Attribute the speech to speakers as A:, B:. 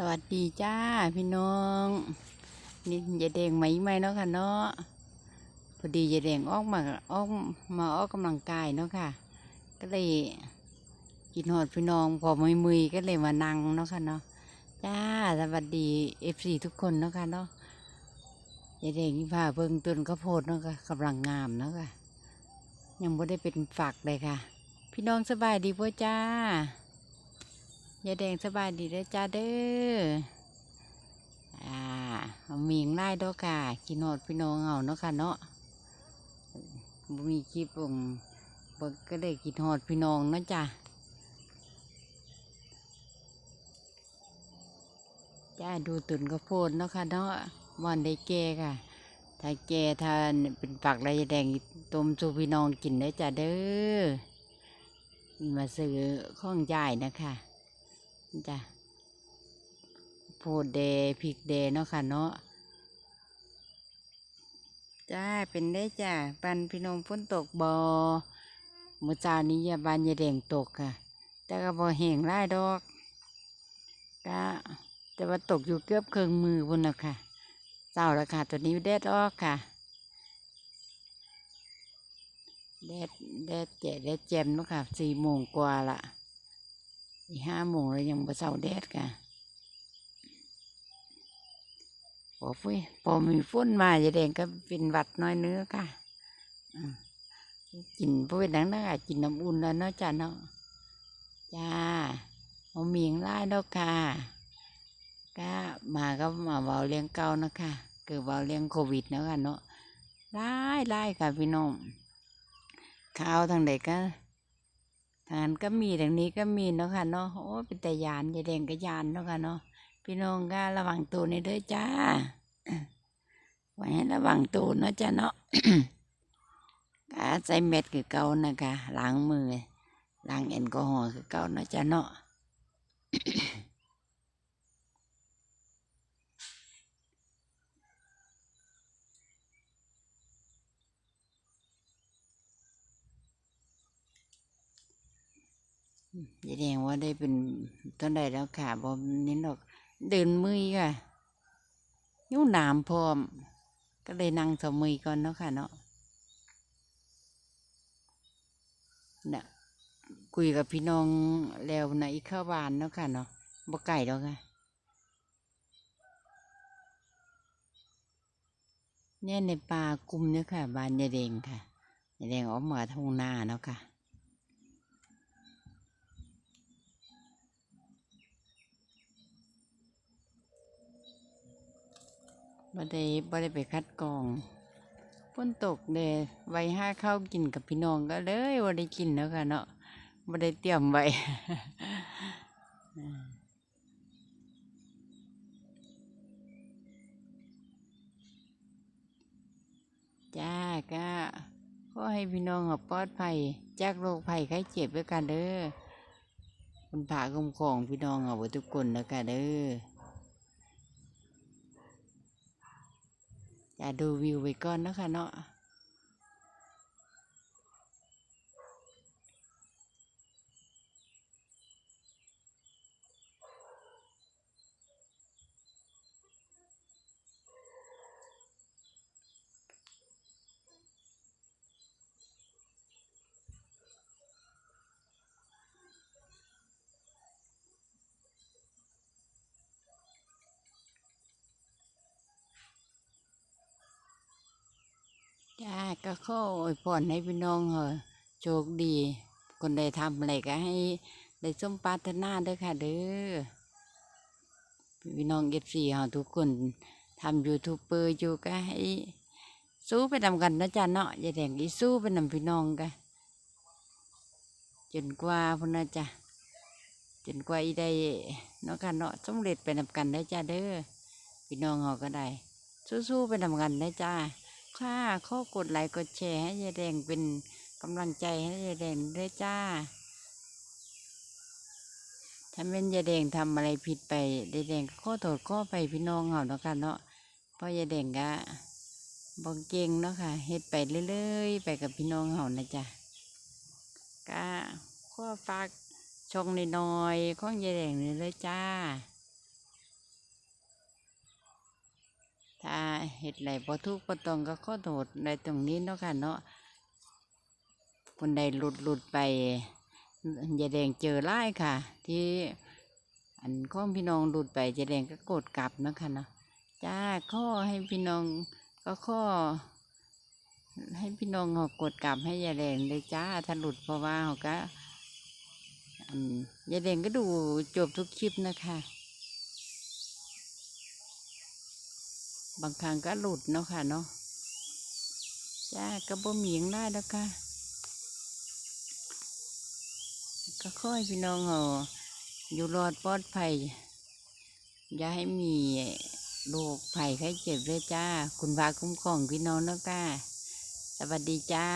A: สวัสดีจ้าพี่น้องนี่ยายแดงไหมไหมเนาะค่ะเนาะพอดียายแดงออกมาออกมาออกกำลังกายเนาะค่ะ ก็เลยกินหอดพี่น้องพอมือมือก็เลยมานั่งเนาะค่ะเนาะจ้าสวัสดีเอฟซีทุกคนเนาะค่ะเนาะยายแดงนี่พาเบิ่งต้นข้าวโพดเนาะค่ะกำลังงามเนาะค่ะยังไม่ได้เป็นฝักเลยค่ะ พี่น้องสบายดีพ่จ้า ยายแดงสบายดีเด้อจ้าเด้อ อ่ามีงไล่ดอกค่ะกินหอดพี่น้องเอาเนาะค่ะเนาะบมีคลิปผมเบิกก็ได้กินหอดพี่น้องเนาะจ้ะจ้าดูตุนกระโพดเนาะค่ะเนาะวันได้แก่ค่ะ ถ้าแก่ถ้าเป็นฝักอะไรยายแดงต้มสูพี่น้องกินได้จ้าเด้อ มาซื้อข้องใหญ่นะคะ จ้ะโพดเดพริกเดเนาะค่ะเนาะจ้าเป็นได้จ้าปันพี่น้องฝนตกบอเมื่อเช้านี้ยาบานยาแดงตกค่ะ แต่ก็บอแห้งไล่ดอกก็แต่ว่าตกอยู่เกือบครึ่งมือพุ่นนะค่ะเจ้าละค่ะตัวนี้แดดออกค่ะแดดแดดแจ่แดดแจ่มเนาะค่ะสี่โมงกว่าละ อีห้าโมงแล้วยังบ่เศร้าแดดค่ะพอฟุ้ยพอมีฝนมาจะแดงก็เป็นหวัดน้อยเนื้อค่ะกินพวกเป็นหนังนะค่ะกินน้ำอุ่นแล้วเนาะจ้าเนาะจ้าเอาเมียงไล่แล้วค่ะก็มาก็มาเบาเลี้ยงเก่านะคะเกิดเบาเลี้ยงโควิดเนาะค่ะเนาะไล่ไล่ค่ะพี่น้องข้าวทางใดก็ ทางนั้นก็มีทางนี้ก็มีเนาะค่ะเนาะโอ้เป็นแต่ยานยายแดงก็ยานเนาะค่ะเนาะพี่น้องก็ระวังตัวในเด้อจ้าไว้ให้ระวังตัวเนาะจ้าเนาะก็ใส่เม็ดคือเก่านะคะล้างมือล้างแอลกอฮอล์คือเก่าเนาะจ้าเนาะ ยายแดงว่าได้เป็นต้นใดแล้วค่ะบอมนี้ดอก เดินมือค่ะยิ้วหนามพร้อม ก็เลยนั่งสมือก่อนเนาะค่ะเนาะน่ะคุยกับพี่น้องแล้วนะอีกข้าวหวานเนาะค่ะเนาะบ่ไก่ดอกค่ะเนี่ยในป่ากลุ่มเนี่ยค่ะ บานยายแดงค่ะยายแดงออกมาทงนาเนาะค่ะ บ่ได้บ่ได้ไปคัดกรองฝนตกเด้ไว้ห้าข้าวกินกับพี่น้องก็เลยบ่ได้กินแล้วค่ะเนาะบ่ได้เตรียมไว้จ้าก็ขอให้พี่น้องปลอดภัย จากโรคภัยไข้เจ็บด้วยกันเด้อคุณผาคุ้มครองพี่น้องเอาไว้ทุกคนแล้วกันเด้อ จะดูวิวไปก่อนนะคะเนาะจ้า ก็ขออวยพรให้พี่น้องเหอโชคดี คนใดทำอะไรก็ให้ได้สมปรารถนาเด้อค่ะเด้อพี่น้องเอฟซีเฮาทุกคนทำยูทูบเบอร์อยู่ก็ให้สู้ไปทำกันนะจ๊ะเนาะอย่าแดงอีสู้ไปนำพี่น้องกันจนกว่าพุ่นนะจ๊ะจนกว่าอีได้เนาะค่ะเนาะสำเร็จไปนำกันได้จ้าเด้อพี่น้องเฮาก็ได้ สู้ๆไปนำกันได้จ้า ค่ะข้อกดไลค์กดแชร์ให้ยายแดงเป็นกำลังใจให้ยายแดงด้วยจ้า ถ้าเป็นยายแดงทำอะไรผิดไปยายแดงก็ขอโทษขอไปพี่น้องเขาเนาะค่ะเนาะเพราะยายแดงก็บองเก่งเนาะค่ะเฮ็ดไปเรื่อยๆ ไปกับพี่น้องเขานะจ๊ะก็ข้อฝากชงน้อยๆของยายแดงนี่เลยจ้า ถ้าเห็ดไหลพอทุกข์พอตองก็ขอโทษในตรงนี้เนาะค่ะเนาะคนใดหลุดหลุดไปยายแดงเจอไล่ค่ะ ที่อันข้องพี่น้องหลุดไปยายแดงก็กดกลับเนาะค่ะเนาะจ้าข้อให้พี่น้องก็ข้อให้พี่น้องเขากดกลับให้ยายแดงเลยจ้าถ้าหลุดเพราะว่าเขาก็ยายแดงก็ดูจบทุกคลิปนะคะ บางครั้งก็หลุดเนาะค่ะเนาะจ้าก็บ่มียงได้แล้วค่ะ ก็ค่อยพี่น้องเอาอยู่รอดปลอดภัย อย่าให้มีโรคภัยไข้เจ็บเลยจ้า คุณพาคุ้มครองพี่น้องเนาะค่ะสวัสดีจ้า